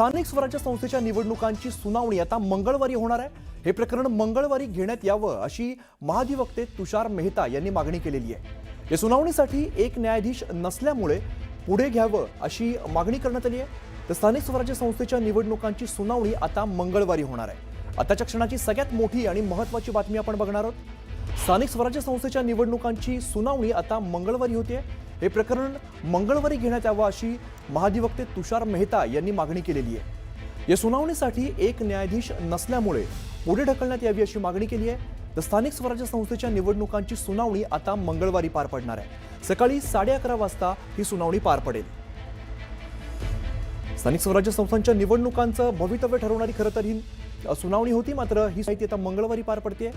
स्थानिक स्वराज्य संस्थेच्या निवडणुकांची सुनावणी आता मंगळवारी होणार आहे. हे प्रकरण मंगळवारी घेण्यात यावं अशी महाधिवक्ते तुषार मेहता यांनी मागणी केलेली आहे. या सुनावणीसाठी एक न्यायाधीश नसल्यामुळे पुढे घ्यावं अशी मागणी करण्यात आली आहे. तर स्थानिक स्वराज्य संस्थेच्या निवडणुकांची सुनावणी आता मंगळवारी होणार आहे. आताच्या क्षणाची सगळ्यात मोठी आणि महत्वाची बातमी आपण बघणार आहोत. स्थानिक स्वराज्य संस्थेच्या निवडणुकांची सुनावणी आता मंगळवारी होते. हे प्रकरण मंगळवारी घेण्यात यावं अशी महाधिवक्ते तुषार मेहता यांनी मागणी केलेली आहे. या सुनावणीसाठी एक न्यायाधीश नसल्यामुळे पुढे ढकलण्यात यावी अशी मागणी केली आहे. तर स्थानिक स्वराज्य संस्थेच्या निवडणुकांची सुनावणी आता मंगळवारी पार पडणार आहे. सकाळी साडे अकरा वाजता ही सुनावणी पार पडेल. स्थानिक स्वराज्य संस्थांच्या निवडणुकांचं भवितव्य ठरवणारी खरं तर ही सुनावणी होती मात्र ही साहित्य आता मंगळवारी पार पडते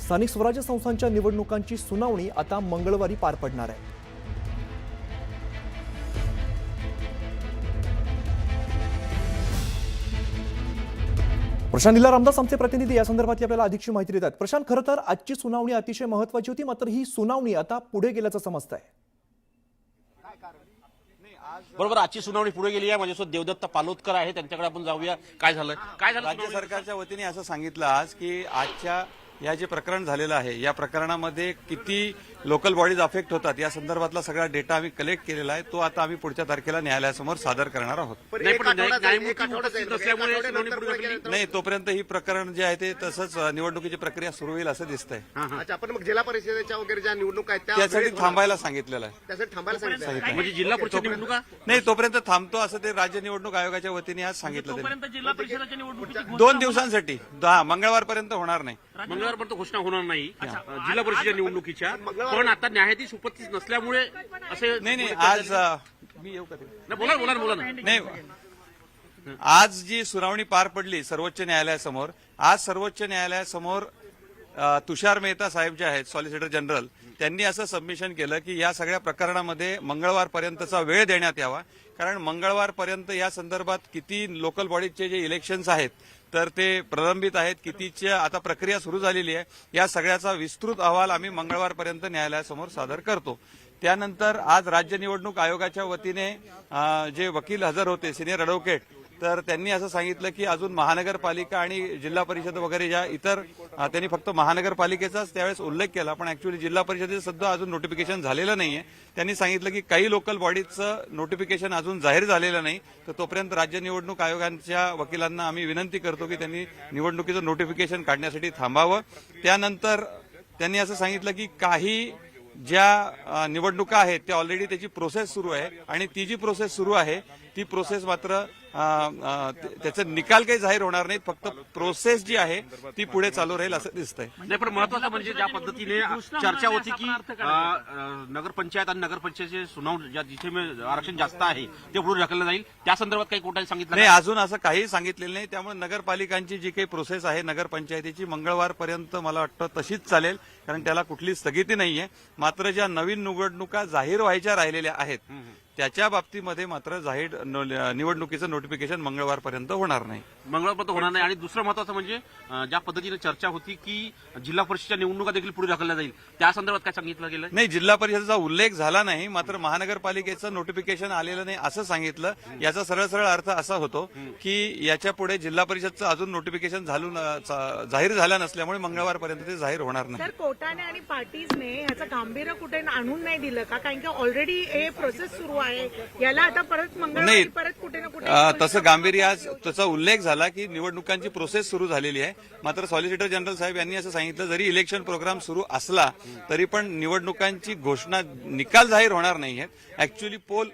स्थानिक स्वराज्य संस्थांच्या निवडणुकांची सुनावणी आता मंगळवारी पार पडणार आहे. प्रशांत रामदास आमचे प्रतिनिधी. या संदर्भातली आपल्याला अधिकची माहिती देतात. प्रशांत खरं तर आजची सुनावणी अतिशय महत्वाची होती मात्र ही सुनावणी आता पुढे गेल्याचं समजत आहे बरोबर आजची सुनावणी पुढे गेली आहे. माझ्यासोबत देवदत्त पालोदकर आहे. त्यांच्याकडे आपण जाऊया. काय झालं? काय झालं राज्य? सरकारच्या वतीने असं सांगितलं आज की आजच्या या जे प्रकरण झालेलं आहे या प्रकरणामध्ये किती लोकल बॉडीज अफेक्ट होतात या संदर्भातला सगळा डेटा आम्ही कलेक्ट केलेला आहे. तो आता आम्ही पुढच्या तारखेला न्यायालयासमोर सादर करणार आहोत. नाही ढकलली. नाही तोपर्यंत ही प्रकरण जे आहे ते तसंच निवडणुकीची प्रक्रिया सुरू होईल असं दिसतंय. अच्छा आपण मग जिल्हा परिषदेच्या वगैरे ज्या निवडणूक आहेत त्या त्यासाठी थांबायला सांगितलेलं आहे. त्यासाठी थांबायला सांगितलं. म्हणजे जिल्हा परिषद निवडणुका? नाही तोपर्यंत थांबतो असं ते राज्य निवडणूक आयोगाच्या वतीने आज सांगितलं त्यांनी. तोपर्यंत जिल्हा परिषदेच्या निवडणुकीची दोन दिवसांसाठी. दहा मंगळवारपर्यंत होणार नाही. मंगळवारपर्यंत घोषणा होणार नाही. जिल्हा परिषदेच्या निवडणुकीच्या. पण आता न्यायाधीश उपस्थित नसल्यामुळे असे नाही नाही आज मी येऊ का ते? नाही, बोला बोला बोला ना. नाही आज जी सुनावणी पार पडली सर्वोच्च न्यायालयासमोर आज सर्वोच्च न्यायालयासमोर तुषार मेहता साहेब जे आहेत सॉलिसिटर जनरल त्यांनी असं सबमिशन केलं की या सगळ्या प्रकरणामध्ये मंगळवारपर्यंतचा वेळ देण्यात यावा. कारण मंगळवारपर्यंत या संदर्भात किती लोकल बॉडीजचे जे इलेक्शन्स आहेत तर ते प्रलंबित आहेत. कितीच्या आता प्रक्रिया सुरू झालेली आहे. या सगळ्याचा विस्तृत अहवाल आम्ही मंगळवारपर्यंत न्यायालयासमोर सादर करतो. त्यानंतर आज राज्य निवडणूक आयोगाच्या वतीने जे वकील हजर होते सिनियर अॅडव्होकेट तर त्यांनी असं सांगितलं की अजून महानगरपालिका आणि जिल्हा परिषद वगैरे ज्या इतर त्यांनी फक्त महानगरपालिकेचाच त्यावेळेस उल्लेख केला पण ऍक्च्युली जिल्हा परिषदेचं सुद्धा अजून नोटिफिकेशन झालेलं नाहीये. त्यांनी सांगितलं की काही लोकल बॉडीजचं नोटिफिकेशन अजून जाहीर झालेलं नाही तर तोपर्यंत राज्य निवडणूक आयोगांच्या वकिलांना आम्ही विनंती करतो की त्यांनी निवडणुकीचं नोटिफिकेशन काढण्यासाठी थांबावं. त्यानंतर त्यांनी असं सांगितलं की काही ज्या निवडणुका आहेत त्या ऑलरेडी त्याची प्रोसेस सुरू आहे आणि ती जी प्रोसेस सुरू आहे ती प्रोसेस मात्र त्याचे निकाल काही जाहीर होणार नाहीत फक्त प्रोसेस जी आहे ती पुढे चालू राहील असं दिसतंय. नाही पण महत्वाचं म्हणजे ज्या पद्धतीने चर्चा होती की नगरपंचायत आणि नगरपंचायतची सुनावणी जिथे मे- आरक्षण जास्त आहे ते पुढे ढकललं जाईल. त्या संदर्भात काही कोर्टाने सांगितलं नाही? अजून असं काही सांगितलेलं नाही. त्यामुळे नगरपालिकांची जी काही प्रोसेस आहे नगरपंचायतीची मंगळवारपर्यंत मला वाटतं तशीच चालेल. कारण त्याला कुठली स्थगिती नाहीये. मात्र ज्या नवीन निवडणुका जाहीर व्हायच्या राहिलेल्या आहेत त्याच्या बाबतीमध्ये मात्र जाहीर निवडणुकीचं नोटिफिकेशन मंगळवारपर्यंत होणार नाही. मंगळवारपर्यंत होणार नाही. आणि दुसरं महत्वाचं म्हणजे ज्या पद्धतीने चर्चा होती की जिल्हा परिषदच्या निवडणुका देखील पुढे ढकलल्या जाईल त्या संदर्भात काय सांगितलं गेलं नाही जिल्हा परिषदेचा उल्लेख झाला नाही मात्र महानगरपालिकेचं नोटिफिकेशन आलेलं नाही असं सांगितलं. याचा सरळ सरळ अर्थ असा होतो की याच्यापुढे जिल्हा परिषदचं अजून नोटिफिकेशन जाहीर झालं नसल्यामुळे मंगळवारपर्यंत ते जाहीर होणार नाही. तर कोर्टाने आणि पार्टीजने ह्याचं गांभीर्य कुठे आणून नाही दिलं का? कारण की ऑलरेडी हे प्रोसेस सुरू आहे. याला आता परत मंगळवारी नाही. परत कुठे ना कुठे अ, तसं गांभीर्य आज त्याचा उल्लेख झाला की निवडणुकांची प्रोसेस सुरू झालेली आहे. मात्र सॉलिसिटर जनरल साहेब यांनी असं सांगितलं जरी इलेक्शन प्रोग्राम सुरू असला तरी पण निवडणुकांची घोषणा निकाल जाहीर होणार नाहीये ऍक्च्युली पोल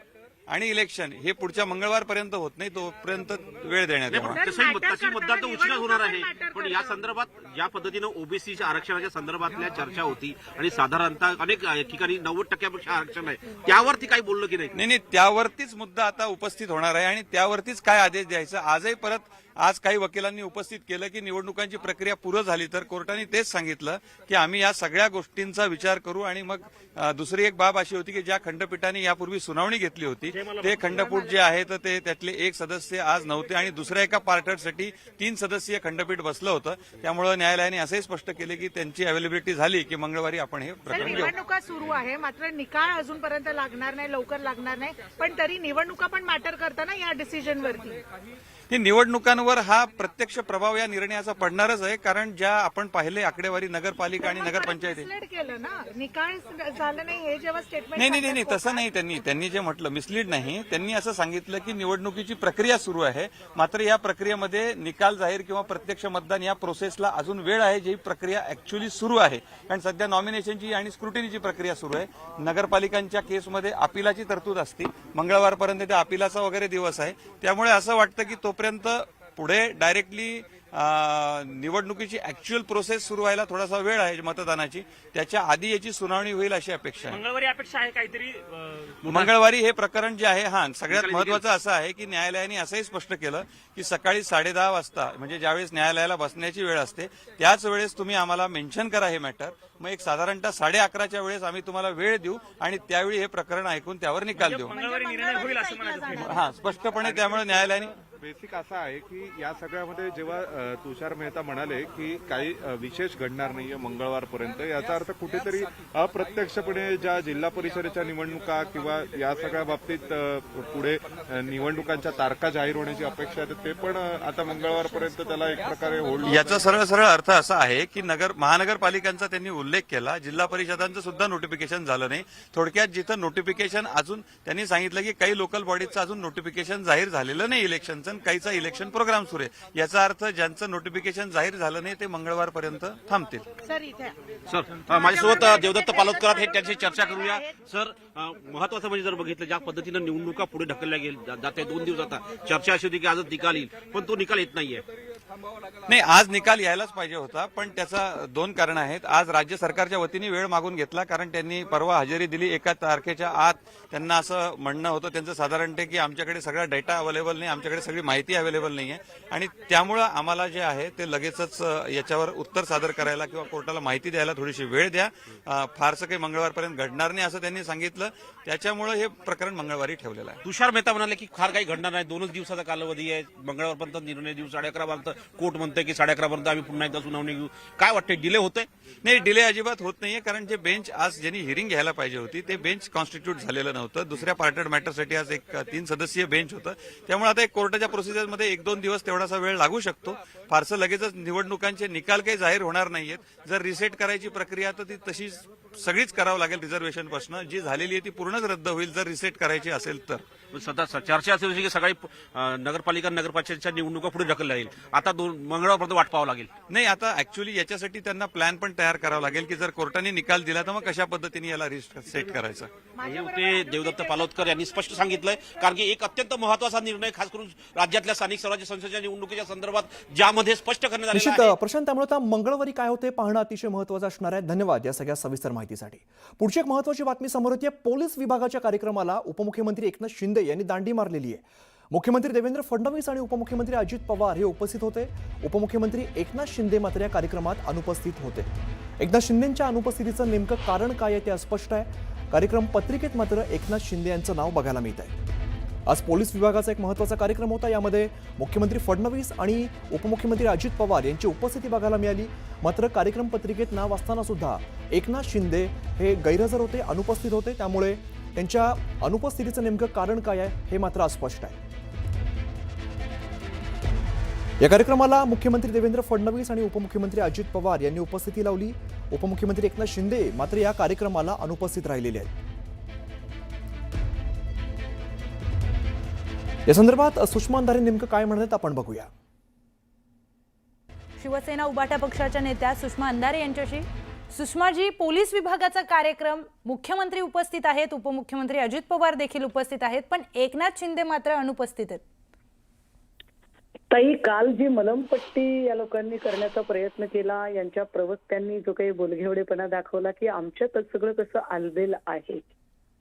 आणि इलेक्शन हे पुढच्या मंगळवारपर्यंत होत नाही तोपर्यंत वेळ देण्यात matter तशी मतदान तर उशिरा होणार आहे. पण या संदर्भात ज्या पद्धतीनं ओबीसीच्या आरक्षणाच्या संदर्भातल्या चर्चा होती आणि साधारणतः अनेक ठिकाणी नव्वद टक्क्यापेक्षा आरक्षण आहे. त्यावरती काही बोललं की नाही? नाही नाही त्यावरतीच मुद्दा आता उपस्थित होणार आहे आणि त्यावरतीच काय आदेश द्यायचा? आजही परत आज काही वकिलांनी उपस्थित केलं की निवडणुकांची प्रक्रिया पूर्ण झाली तर कोर्टाने तेच सांगितलं की आम्ही या सगळ्या गोष्टींचा विचार करू आणि मग दुसरी एक बाब अशी होती की ज्या खंडपीठाने यापूर्वी सुनावणी घेतली होती ते खंडपीठ जे आहे तर ते त्यातले एक सदस्य आज नव्हते आणि दुसऱ्या एका पार्टसाठी तीन सदस्यीय खंडपीठ बसलं होतं. त्यामुळे न्यायालयाने असंही स्पष्ट केले की त्यांची अवेलेबिलिटी झाली की मंगळवारी आपण हे प्रकरण निवडणुका सुरू आहे. मात्र निकाल अजूनपर्यंत लागणार नाही लवकर लागणार नाही. पण तरी निवडणुका पण मॅटर करताना या डिसिजनवरती निवडणुकांवर हा प्रत्यक्ष प्रभाव या निर्णयाचा पडणारच आहे कारण ज्या आपण पाहिले आकडेवारी नगरपालिका आणि नगरपंचायती मिसलेड केलं ना. निकाल झालं नाही हे जेव्हा स्टेटमेंट नाही नाही तसं नाही त्यांनी. त्यांनी जे म्हटलं मिसलीड नाही. त्यांनी असं सांगितलं की निवडणुकीची प्रक्रिया सुरू आहे. मात्र या प्रक्रियेमध्ये निकाल जाहीर किंवा प्रत्यक्ष मतदान या प्रोसेसला अजून वेळ आहे जी प्रक्रिया ऍक्च्युली सुरू आहे. कारण सध्या नॉमिनेशनची आणि स्क्रुटिनीची प्रक्रिया सुरू आहे. नगरपालिकांच्या केसमध्ये अपिलाची तरतूद असते. मंगळवारपर्यंत त्या अपिलाचा वगैरे दिवस आहे. त्यामुळे असं वाटतं की तोपर्यंत पुढे डायरेक्टली निवडणुकीची ऍक्च्युअल प्रोसेस सुरू व्हायला थोडासा वेळ आहे मतदानाची. त्याच्या आधी याची सुनावणी होईल अशी अपेक्षा आहे. मंगळवारी अपेक्षा आहे काहीतरी मंगळवारी हे प्रकरण जे आहे हा सगळ्यात महत्वाचं असं आहे की न्यायालयाने असंही स्पष्ट केलं की सकाळी साडेदहा वाजता म्हणजे ज्यावेळेस न्यायालयाला बसण्याची वेळ असते त्याच वेळेस तुम्ही आम्हाला मेन्शन करा हे मॅटर मग एक साधारणतः साडे अकराच्या वेळेस आम्ही तुम्हाला वेळ देऊ आणि त्यावेळी हे प्रकरण ऐकून त्यावर निकाल देऊ. मंगळवारी निर्णय होईल असं म्हणायचं हा स्पष्टपणे त्यामुळे न्यायालयाने बेसिक असा आहे की या सगळ्यामध्ये जेव्हा तुषार मेहता म्हणाले की काही विशेष घडणार नाहीये मंगळवारपर्यंत याचा अर्थ कुठेतरी अप्रत्यक्षपणे ज्या जिल्हा परिषदेच्या निवडणुका किंवा या सगळ्या बाबतीत पुढे निवडणुकांच्या तारखा जाहीर होण्याची अपेक्षा आहे ते पण आता मंगळवारपर्यंत त्याला एक प्रकारे होल्ड याचा सरळ सरळ अर्थ असा आहे की नगर महानगरपालिकांचा त्यांनी उल्लेख केला जिल्हा परिषदांचं सुद्धा नोटिफिकेशन झालं नाही. थोडक्यात जिथं नोटिफिकेशन अजून त्यांनी सांगितलं की काही लोकल बॉडीचं अजून नोटिफिकेशन जाहीर झालेलं नाही इलेक्शनचं आणि काहीचा इलेक्शन प्रोग्राम सुरू आहे. याचा अर्थ ज्यांचं नोटिफिकेशन जाहीर झालं नाही ते मंगळवारपर्यंत थांबतील. सर इथे. सर अ, माझ्यासोबत देवदत्त पालोदकर हे त्यांची चर्चा करूया. सर महत्वाचं म्हणजे जर बघितलं ज्या पद्धतीनं निवडणुका पुढे ढकलल्या गेल्या जाते दोन दिवस आता. चर्चा अशी होती की आजच निकाल येईल पण तो निकाल येत नाहीये. नाही आज निकाल यायलाच पाहिजे होता पण त्याचा दोन कारण आहेत. आज राज्य सरकारच्या वतीने वेळ मागून घेतला कारण त्यांनी परवा हजेरी दिली एका तारखेच्या आत. त्यांना असं म्हणणं होतं त्यांचं साधारण ते की आमच्याकडे सगळा डेटा अवेलेबल नाही आमच्याकडे सगळी माहिती अवेलेबल नाही आहे आणि त्यामुळं आम्हाला जे आहे ते लगेचच याच्यावर उत्तर सादर करायला किंवा कोर्टाला माहिती द्यायला थोडीशी वेळ द्या. फारसं काही मंगळवारपर्यंत घडणार नाही असं त्यांनी सांगितलं. त्याच्यामुळं हे प्रकरण मंगळवारी ठेवलेलं आहे. तुषार मेहता म्हणाले की फार काही घडणार नाही. दोनच दिवसाचा कालावधी आहे. मंगळवारपर्यंत निर्णय देऊ साडे अकरा वाजता. कोर्ट म्हणतंय की साडे अकरापर्यंत आम्ही पुन्हा एकदा सुनावणी घेऊ. काय वाटते डिले होतंय? नाही डिले अजिबात होत नाहीये कारण जे बेंच आज ज्यांनी हिअरिंग घ्यायला पाहिजे होती ते बेंच कॉन्स्टिट्यूट झालेलं नव्हतं. दुसऱ्या पार्टेड मॅटरसाठी आज एक तीन सदस्यीय बेंच होतं. त्यामुळे आता एक कोर्टाच्या प्रोसिजरमध्ये एक दोन दिवस तेवढासा वेळ लागू शकतो. फारसं लगेचच निवडणुकांचे निकाल काही जाहीर होणार नाहीयेत. जर रिसेट करायची प्रक्रिया तर ती तशीच सगळीच करावं लागेल रिझर्वेशनपासून जी झालेली आहे ती पूर्णच रद्द होईल जर रिसेट करायची असेल तर. सध्या चर्चा अशी होती की सकाळी नगरपालिका नगरपंचायतच्या निवडणुका पुढे ढकलल्या जाईल. आता दोन मंगळवारपर्यंत वाट पाहावं लागेल. नाही आता ऍक्च्युली याच्यासाठी त्यांना प्लॅन पण तयार करावा लागेल की जर कोर्टाने निकाल दिला तर मग कशा पद्धतीने याला सेट करायचं? हे होते देवदत्त पालोदकर यांनी स्पष्ट सांगितलंय कारण की एक अत्यंत महत्त्वाचा निर्णय खास करून राज्यातल्या स्थानिक स्वराज्य संस्थेच्या निवडणुकीच्या संदर्भात ज्यामध्ये स्पष्ट करण्यात आहे. प्रशांत त्यामुळे मंगळवारी काय होते पाहणं अतिशय महत्वाचं असणार आहे. धन्यवाद या सगळ्या सविस्तर माहितीसाठी. पुढची एक महत्वाची बातमी समोर येते. पोलीस विभागाच्या कार्यक्रमाला उपमुख्यमंत्री एकनाथ शिंदे यांनी दांडी मारलेली आहे. मुख्यमंत्री देवेंद्र फडणवीस आणि उपमुख्यमंत्री अजित पवार हे उपस्थित होते. उपमुख्यमंत्री एकनाथ शिंदे मात्र या कार्यक्रमात अनुपस्थित होते. एकनाथ शिंदेच्या अनुपस्थितीचं नेमकं कारण काय आहे ते अस्पष्ट आहे. कार्यक्रम पत्रिकेत मात्र एकनाथ शिंदे यांचं नाव बघायला मिळत आहे आज पोलीस विभागाचा एक महत्त्वाचा कार्यक्रम होता. यामध्ये मुख्यमंत्री फडणवीस आणि उपमुख्यमंत्री अजित पवार यांची उपस्थिती बघायला मिळाली. मात्र कार्यक्रम पत्रिकेत नाव असताना सुद्धा एकनाथ शिंदे हे गैरहजर होते अनुपस्थित होते. त्यामुळे त्यांच्या अनुपस्थितीचं नेमकं कारण काय आहे हे मात्र अस्पष्ट आहे. या कार्यक्रमाला मुख्यमंत्री देवेंद्र फडणवीस आणि उपमुख्यमंत्री अजित पवार यांनी उपस्थिती लावली. उपमुख्यमंत्री एकनाथ शिंदे मात्र या कार्यक्रमाला अनुपस्थित राहिलेले आहेत. या संदर्भात सुषमा अंधारे नेमकं काय म्हणतात आपण बघूया. शिवसेना उबाटा पक्षाच्या नेत्या सुषमा अंधारे यांच्याशी. सुषमाजी पोलीस विभागाचा कार्यक्रम मुख्यमंत्री उपस्थित आहेत उपमुख्यमंत्री अजित पवार देखील उपस्थित आहेत पण एकनाथ शिंदे मात्र अनुपस्थित आहेत. ताई काल जी मलमपट्टी या लोकांनी करण्याचा प्रयत्न केला यांच्या प्रवक्त्यांनी जो काही बोलघेवडेपणा दाखवला की आमच्यात सगळं कसं आलबेल आहे.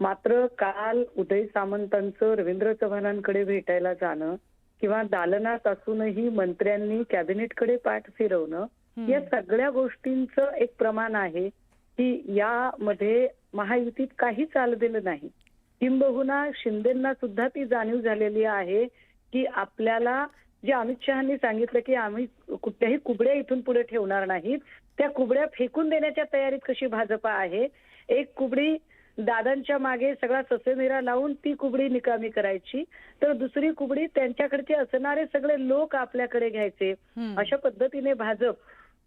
मात्र काल उदय सामंतांचं रवींद्र चव्हाणांकडे भेटायला जाणं किंवा दालनात असूनही मंत्र्यांनी कॅबिनेटकडे पाठ फिरवणं या सगळ्या गोष्टींचं एक प्रमाण आहे की यामध्ये महायुतीत काहीच आलबेलं नाही. किंबहुना शिंदेना सुद्धा ती जाणीव झालेली आहे की आपल्याला जे अमित शहानी सांगितलं की आम्ही कुठल्याही कुबड्या इथून पुढे ठेवणार नाहीत त्या कुबड्या फेकून देण्याच्या तयारीत कशी भाजपा आहे एक कुबडी दादांच्या मागे सगळा ससेमिरा लावून ती कुबडी निकामी करायची. तर दुसरी कुबडी त्यांच्याकडचे असणारे सगळे लोक आपल्याकडे घ्यायचे. अशा पद्धतीने भाजप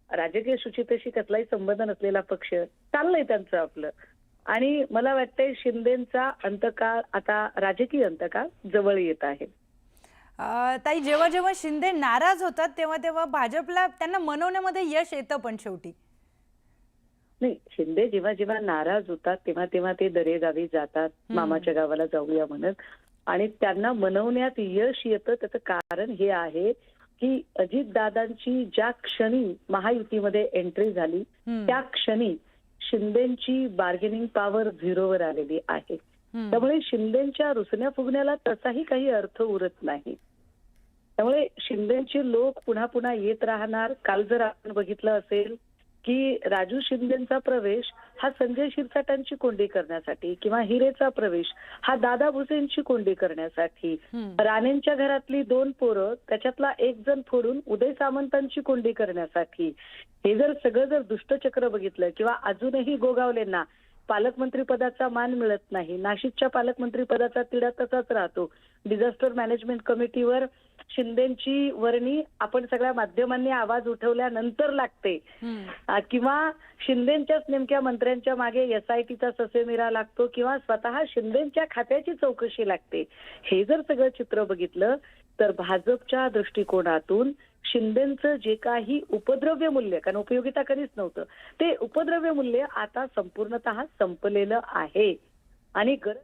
राजकीय शुचितेशी कसलाही संबंध नसलेला पक्ष चाललंय त्यांचं आपलं. आणि मला वाटतंय शिंदेचा अंतकाळ आता राजकीय अंतकाळ जवळ येत आहे. ताई जेव्हा जेव्हा शिंदे नाराज होतात तेव्हा तेव्हा भाजपला त्यांना मनवण्यामध्ये यश येतं पण शेवटी. नाही शिंदे जेव्हा जेव्हा नाराज होतात तेव्हा तेव्हा ते दरेगावी जातात मामाच्या गावाला जाऊया म्हणत. आणि त्यांना मनवण्यात यश येतं त्याचं कारण हे आहे की अजितदादांची ज्या क्षणी महायुतीमध्ये एंट्री झाली त्या क्षणी शिंदेची बार्गेनिंग पॉवर झिरोवर आलेली आहे. त्यामुळे शिंदेच्या रुसण्या फुगण्याला तसाही काही अर्थ उरत नाही. त्यामुळे शिंदेचे लोक पुन्हा पुन्हा येत राहणार. काल जर आपण बघितलं असेल की राजू शिंदेचा प्रवेश हा संजय शिरसाटांची कोंडी करण्यासाठी किंवा हिरेचा प्रवेश हा दादा भुसेंची कोंडी करण्यासाठी. राणेंच्या घरातली दोन पोरं त्याच्यातला एक जण फोडून उदय सामंतांची कोंडी करण्यासाठी. हे जर सगळं जर दुष्टचक्र बघितलं किंवा अजूनही गोगावलेंना पालकमंत्री पदाचा मान मिळत नाही नाशिकच्या पालकमंत्री पदाचा तिढा तसाच राहतो. डिझास्टर मॅनेजमेंट कमिटीवर शिंदेची वर्णी आपण सगळ्या माध्यमांनी आवाज उठवल्यानंतर लागते. किंवा शिंदेच्याच नेमक्या मंत्र्यांच्या मागे एसआयटीचा ससेमिरा लागतो किंवा स्वतः शिंदेच्या खात्याची चौकशी लागते. हे जर सगळं चित्र बघितलं तर भाजपच्या दृष्टिकोनातून शिंदेचं जे काही उपद्रव्य मूल्य कारण उपयोगिता कधीच नव्हतं ते उपद्रव्य मूल्य आता संपूर्णतः संपलेलं आहे. आणि गरज